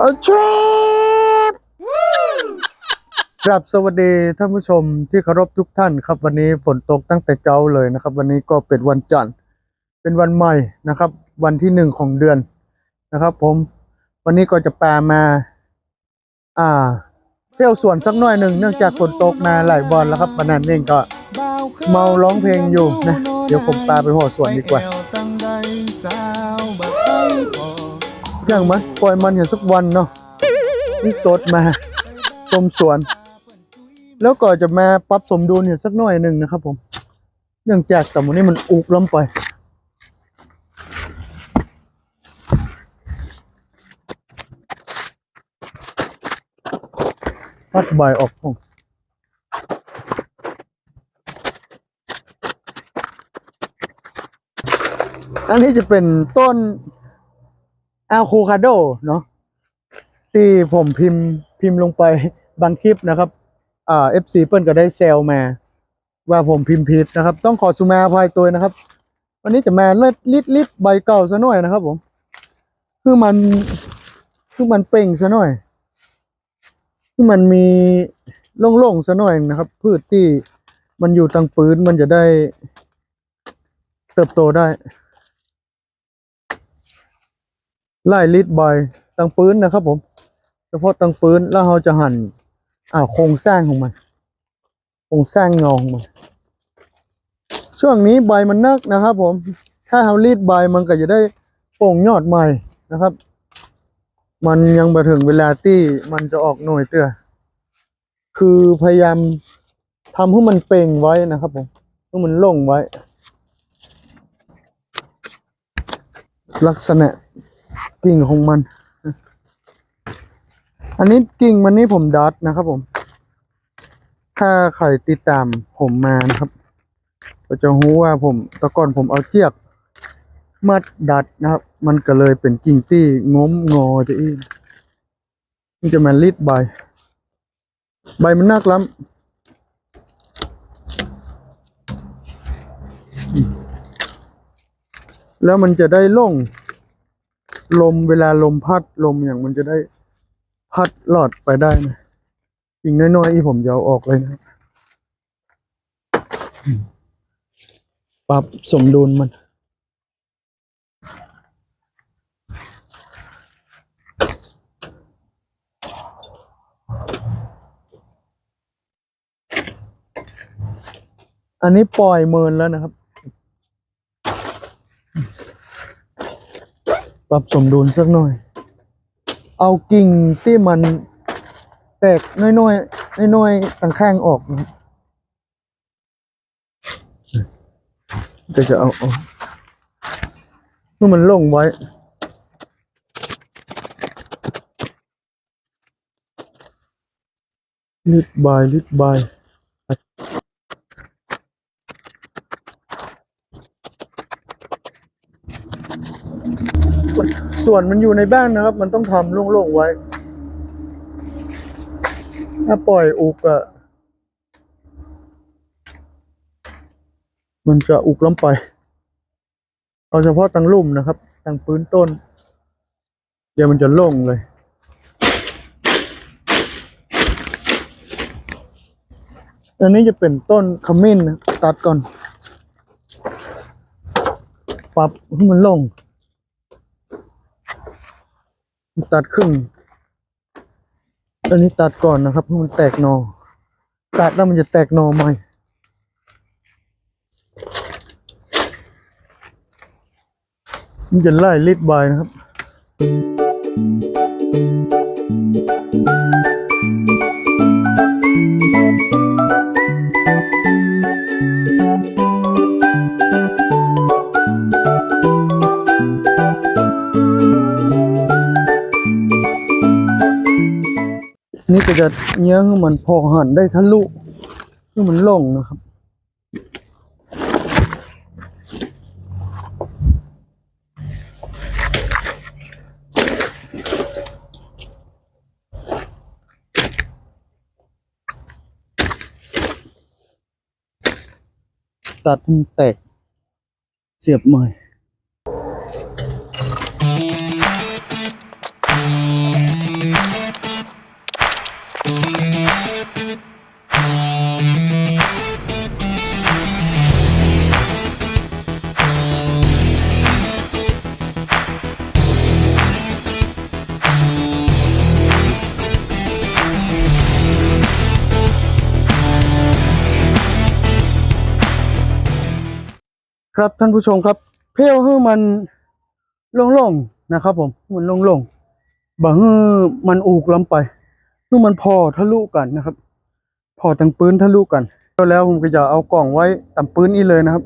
อาชบครับสวัสดีท่านผู้ชมที่เคารพทุกท่านครับ วันนี้ฝนตกตั้งแต่เช้าเลยนะครับ วันนี้ก็เป็นวันจันทร์ เป็นวันใหม่นะครับ วันที่หนึ่งของเดือนนะครับ ผมวันนี้ก็จะแปลมา อ่าเที่ยวสวนสักหน่อยหนึ่งเนื่องจากฝนตกมาหลายวันแล้วครับวันนั้นเองก็เมาร้องเพลงอยู่นะ เดี๋ยวผมปลาไปหัวสวนดีกว่า ย่างมันปล่อยมันอย่างสักวันเนาะนี่สดมาชมสวน แล้วก็จะมาปรับสมดุลอยู่สักหน่อยหนึ่งนะครับ ผมเนื่องจากแต่วันนี้มันอุกล้ำไปปัดใบออกของอันนี้จะเป็นต้น อะโวคาโดเนาะที่ผมพิมพ์พิมพ์ลงไปบางคลิปนะครับอ่า FC เปิ้ลก็ได้เซลมา ว่าผมพิมพ์ผิดนะครับ ต้องขอสุมาอภัยตัวนะครับ วันนี้จะมาเลิดลิดลิดใบเก่าซะหน่อยนะครับผมคือมันคือมันเป่งซะหน่อยคือมันมีโล่งๆซะหน่อยนะครับ พืชที่มันอยู่ตังปืนมันจะได้เติบโตได้ ไล่ลิดใบตังปืนนะครับ ผม เฉพาะตังปืนแล้วเราจะหั่นอ่าโครงสร้างของมันโครงสร้างเงาของมันช่วงนี้ใบมันนักนะครับ ผม ถ้าเรารีดใบมันก็จะได้โป่งยอดใหม่นะครับ มันยังมาถึงเวลาที่มันจะออกหน่วยเตื้อคือพยายามทำให้มันเป่งไว้นะครับ ผมให้มันโล่งไว้ ลักษณะ กิ่งของมัน อันนี้กิ่งมันนี่ผมดัดนะครับผม ถ้าใครติดตามผมมานะครับ ก็จะรู้ว่าผมแตะก่อนผมเอาเจียกมัดดัดนะครับ มันก็เลยเป็นกิ่งที่ง้มงอจะอีกมันจะมาลิดใบ ใบมันนักล้ำแล้วมันจะได้ล่ง ลมเวลาลมพัดลมอย่างมันจะได้พัดหลอดไปได้นะอีกน้อยๆอีผมจะเออกเลยนะปรับสมดุลมัน อันนี้ปล่อยเมินแล้วนะครับ ปรับสมดุลสักหน่อย เอากิ่งที่มันแตกน้อยๆน้อยๆต่างข้างออกนะครับก็จะเอาเอาเพื่อมันลงไว้ ลิดบายลิดบาย ส่วนมันอยู่ในบ้านนะครับ มันต้องทำโล่งๆไว้ ถ้าปล่อยอุกอะมันจะอุกล้ำไป เอาเฉพาะตังลุ่มนะครับตังพื้นต้น เดี๋ยวมันจะโล่งเลยอันนี้จะเป็นต้นขมิ้นนะตัดก่อน ปรับให้มันโล่ง ตัดครึ่งอันนี้ตัดก่อนนะครับเพื่อมันแตกนอ ตัดแล้วมันจะแตกนอใหม่มันจะไล่ลิดใบนะครับ จะเนี้ยให้มันพอหันได้ทะลุให้มันโล่งนะครับ ตัดมันแตกเสียบใหม่ ครับท่านผู้ชมครับ เพี้ยวให้มันโล่งๆนะครับผมมันโล่งๆบ่ให้มันอูกล้ำไปให้มันพอทะลุกันนะครับ พอตังปืนทะลุกันแล้วผมก็จะเอากล่องไว้ต่ำปืนนี้เลยนะครับ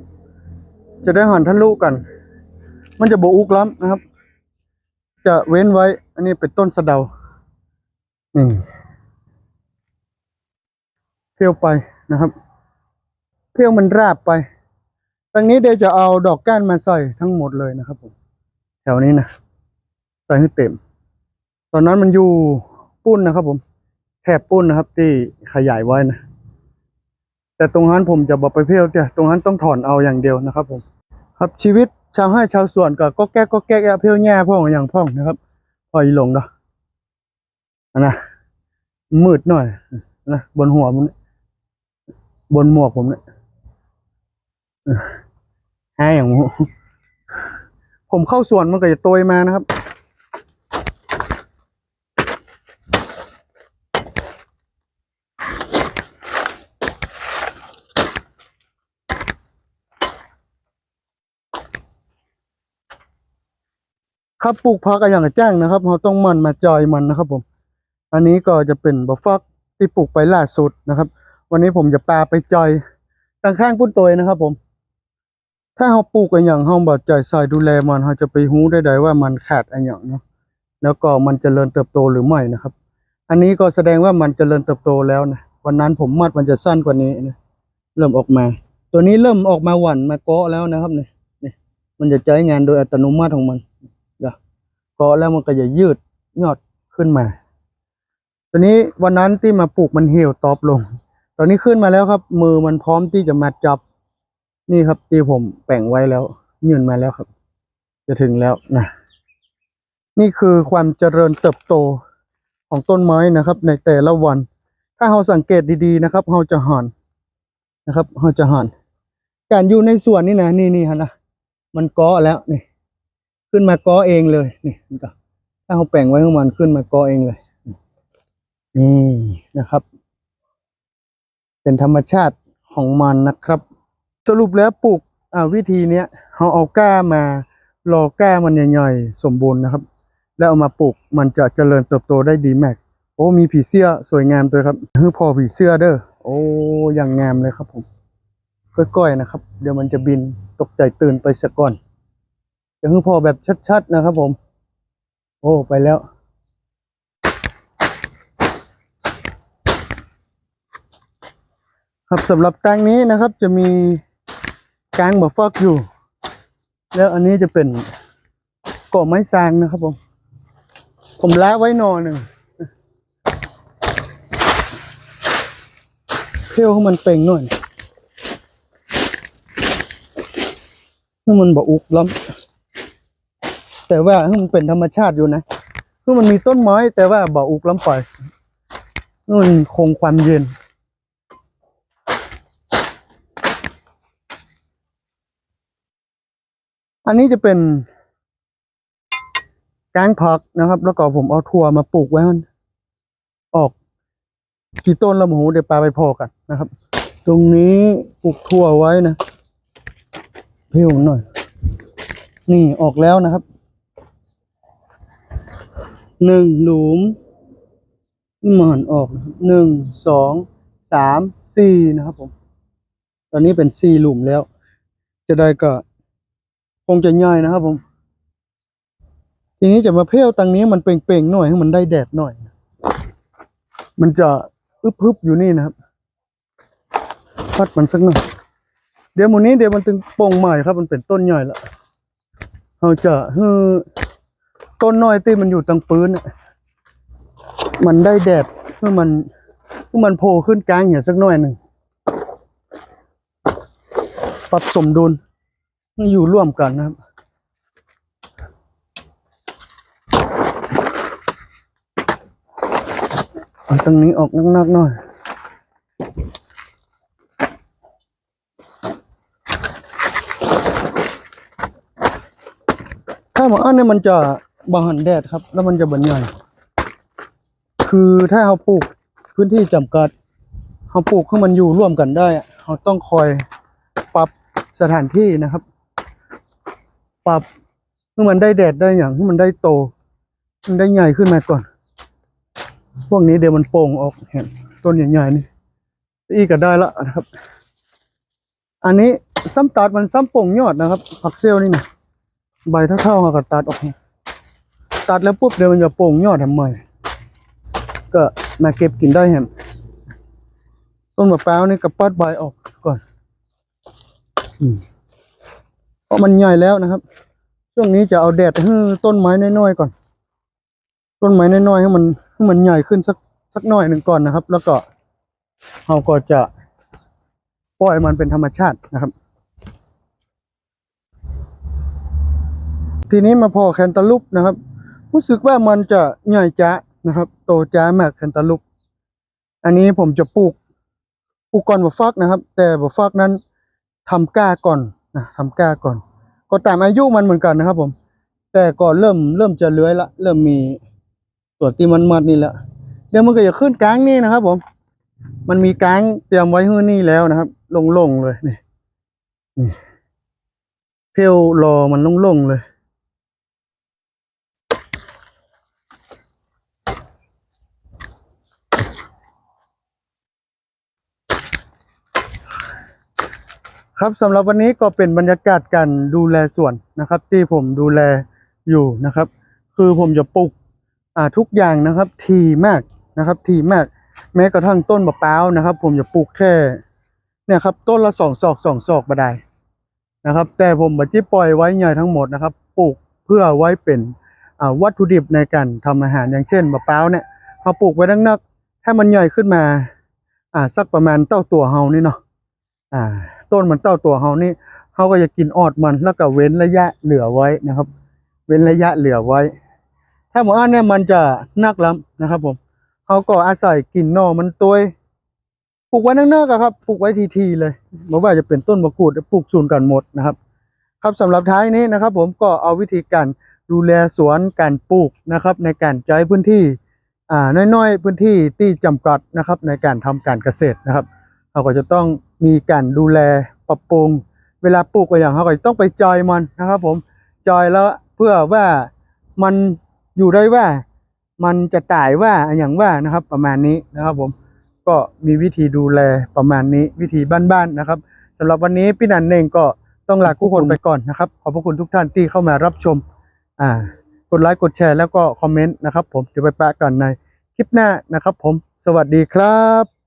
จะได้หันทะลุกัน มันจะโบอุกล้ำนะครับ จะเว้นไว้ อันนี้เป็นต้นสะเดานี่เพี้ยวไปนะครับ เพี้ยวมันราบไป ตรงนี้เดี๋ยวจะเอาดอกก้านมาใส่ทั้งหมดเลยนะครับผม แถวนี้นะใส่ให้เต็ม ตอนนั้นมันอยู่ปุ้นนะครับ ผมแถบปุ้นนะครับ ที่ขยายไว้นะแต่ตรงนั้นผมจะบอกไปเพี้ยวแต่ตรงนั้นต้องถอนเอาอย่างเดียวนะครับ ผม ครับชีวิตชาวให้ชาวสวนก็ก็แก้ก็แก้แก้เพี้ยวแง่พ่องอย่างพ่องนะครับ พออีหลงเนาะอันนะมืดหน่อยนะบนหัวผมเนี่ยบนหมวกผมเนี่ย เออให้อย่างงูผมเข้าสวนมันก็จะโตยมานะครับ ครับปลูกผักอย่างแจ้งนะครับเราต้องมันมาจอยมันนะครับผม อันนี้ก็จะเป็นบะฟักที่ปลูกไปล่าสุดนะครับ วันนี้ผมจะปลาไปจอยตั้งข้างปุ้นตัวนะครับผม ถ้าเราปลูกกันอย่างเราบ่ใจใส่ดูแลมันเราจะไปหู้ได้ใดว่ามันขาดอะไรอย่างเนาะแล้วก็มันจเจริญเติบโตหรือไม่นะครับ อันนี้ก็แสดงว่ามันจเจริญเติบโตแล้วนะวันนั้นผมมัดมันจะสั้นกว่านี้นะเริ่มออกมา ตัวนี้เริ่มออกมาหวันมาเกาะแล้วนะครับเนี่ยนี่มันจะใช้งานโดยอัตโนมัติของมันเกาะแล้วมันก็จะยืดยอดขึ้นมาตอนนี้วันนั้นที่มาปลูกมันเหี่ยวตอบลง ตอนนี้ขึ้นมาแล้วครับ มือมันพร้อมที่จะมาจับ นี่ครับที่ผมแป่งไว้แล้ว ยื่นมาแล้วครับ จะถึงแล้วนะ นี่คือความเจริญเติบโตของต้นไม้นะครับ ในแต่ละวัน ถ้าเราสังเกตดีๆนะครับเราจะหันนะครับเราจะหันการอยู่ในสวนนี่นะนี่นี่ฮะนะมันกาะแล้วนี่ ขึ้นมาก้อเองเลยนี่มันก็ถ้าเขาแปลงไว้ข้างมันขึ้นมาก้อเองเลยนี่นะครับ เป็นธรรมชาติของมันนะครับ สรุปแล้วปลูกวิธีเนี้ยเขาเอาก้ามารอก้ามันใหญ่ๆสมบูรณ์นะครับ แล้วเอามาปลูกมันจะเจริญเติบโตได้ดีมากโอ้มีผีเสื้อสวยงามด้วยครับฮือพอผีเสื้อเด้อโอ้อย่างงามเลยครับผมก้อยๆนะครับ เดี๋ยวมันจะบินตกใจตื่นไปสักก่อนจะคือพอแบบชัดๆนะครับผม โอ้ไปแล้วครับสำหรับแตงนี้นะครับจะมี กลางบะฟอกอยู่ แล้วอันนี้จะเป็นก่อไม้ซางนะครับผม ผมล้าไว้นอนหนึ่งเที่ยวให้มันเป่งหน่อยให้มันบะอุกล้ำแต่ว่าให้มันเป็นธรรมชาติอยู่นะคือมันมีต้นไม้แต่ว่าบออุกล้ำปล่อยนู่นคงความเย็น อันนี้จะเป็นก้างผักนะครับ แล้วก็ผมเอาถั่วมาปลูกไว้มันออกกี่ต้นละหมูเดี๋ยวปลาไปพอกันนะครับ ตรงนี้ปลูกถั่วไว้นะเพี่ผมหน่อย นี่ออกแล้วนะครับหนึ่งหลุมนี่หมอนออกหนึ่งสองสามสี่นะครับผม ตอนนี้เป็นสี่หลุมแล้ว จะได้ก็ คงจะย่อยนะครับผม ทีนี้จะมาเพี้ยวตังนี้มันเป่งๆหน่อยให้มันได้แดดหน่อย มันจะอึบๆอยู่นี่นะครับพัดมันสักหน่อย เดี๋ยวมูนี้เดี๋ยวมันถึงโป่งใหม่ครับ มันเป็นต้นใหญ่ล้วเราจะฮือต้นน้อยที่มันอยู่ตังปืนน่ะมันได้แดดเพื่อมันเพื่อมันโผล่ขึ้นกลางอย่างสักหน่อยหนึ่งปรับสมดุล อยู่ร่วมกันนะครับเอาตรงนี้ออกนักๆหน่อยถ้าหมออันเนี่ยมันจะบาหันแดดครับ แล้วมันจะบันใหญ่คือถ้าเราปลูกพื้นที่จำกัดเราปลูกให้มันอยู่ร่วมกันได้เราต้องคอยปรับสถานที่นะครับ ปรับให้มันได้แดดได้อย่างให้มันได้โต มันได้ใหญ่ขึ้นมาก่อน พวกนี้เดี๋ยวมันโป่งออกเห็นต้นใหญ่ๆนี่อีกก็ได้ละนะครับ อันนี้ซ้ำตัดมันซ้ำโป่งยอดนะครับผักเซลนี่นะใบเท่าๆเขาก็ตัดออกตัดแล้วปุ๊บเดี๋ยวมันจะโป่งยอดทำไมก็มาเก็บกินได้เห็นต้นมะพร้าวนี่ก็ปัดใบออกก่อน อืม เพราะมันใหญ่แล้วนะครับ ช่วงนี้จะเอาแดดให้ต้นไม้น้อยๆก่อน ต้นไม้น้อยๆให้มันให้มันใหญ่ขึ้นสักสักหน่อยหนึ่งก่อนนะครับ แล้วก็เราก็จะปล่อยมันเป็นธรรมชาตินะครับ ทีนี้มาพอแคนตาลูปนะครับ รู้สึกว่ามันจะใหญ่จ้านะครับ โตจ้ามากแคนตาลูปอันนี้ผมจะปลูกปลูกก่อนบะฟักนะครับ แต่บะฟักนั้นทำก้าก่อน นะทำก้าก่อน ก็ตามอายุมันเหมือนกันนะครับ ผม แต่ก็เริ่มเริ่มจะเลื้อยละ เริ่มมีตัวที่มันมัดนี่แล้วเดี๋ยวมันก็จะขึ้นกลางนี่นะครับ ผม มันมีกลางเตรียมไว้ให้นี่แล้วนะครับโล่งๆเลยนี่นี่เพลรอมันโล่งๆเลย ครับสำหรับวันนี้ก็เป็นบรรยากาศการดูแลสวนนะครับ ที่ผมดูแลอยู่นะครับ คือผมจะปลูกทุกอย่างนะครับ ทีมากนะครับ ทีมาก แม้กระทั่งต้นมะพร้าวนะครับ ผมจะปลูกแค่เนี่ยครับต้นละสองศอกสองศอกบาไดนะครับ แต่ผมบัจิปล่อยไว้ใหญ่ทั้งหมดนะครับปลูกเพื่อไว้เป็นวัตถุดิบในการทำอาหารอย่างเช่นมะพร้าวเนี่ยเขาปลูกไว้ดังนักถ้ามันใหญ่ขึ้นมา อ่าสักประมาณเต้าตัวเฮานี่เนาะอ่า ต้นมันเต้าตัวเฮานี่เขาก็จะกินออดมันแล้วก็เว้นระยะเหลือไว้นะครับ เว้นระยะเหลือไว้ ถ้าหมูอันเนี่ยมันจะนักล้ำนะครับ ผมเขาก็อาศัยกินหน่อมันตัวปลูกไว้นักๆอะครับปลูกไว้ทีๆเลยไม่ว่าจะเป็นต้นมะกรูดปลูกศูนกันหมดนะครับ ครับสำหรับท้ายนี้นะครับ ผมก็เอาวิธีการดูแลสวนการปลูกนะครับ ในการใช้พื้นที่อ่าน้อยๆ พื้นที่ที่จำกัดนะครับ ในการทำการเกษตรนะครับ เราก็จะต้อง มีการดูแลปรับปรุง เวลาปลูกก็อย่างเราก็ต้องไปจอยมันนะครับผมจอยแล้วเพื่อว่ามันอยู่ได้ว่า มันจะตายว่าอย่างว่านะครับ ประมาณนี้นะครับ ผมก็มีวิธีดูแลประมาณนี้วิธีบ้านๆนะครับสำหรับวันนี้พี่นันเองก็ต้องลาผู้คนไปก่อนนะครับ ขอบพระคุณทุกท่านที่เข้ามารับชม อ่ากดไลค์กดแชร์แล้วก็คอมเมนต์นะครับ ผมเดี๋ยวไปแปะกันในคลิปหน้านะครับ ผมสวัสดีครับ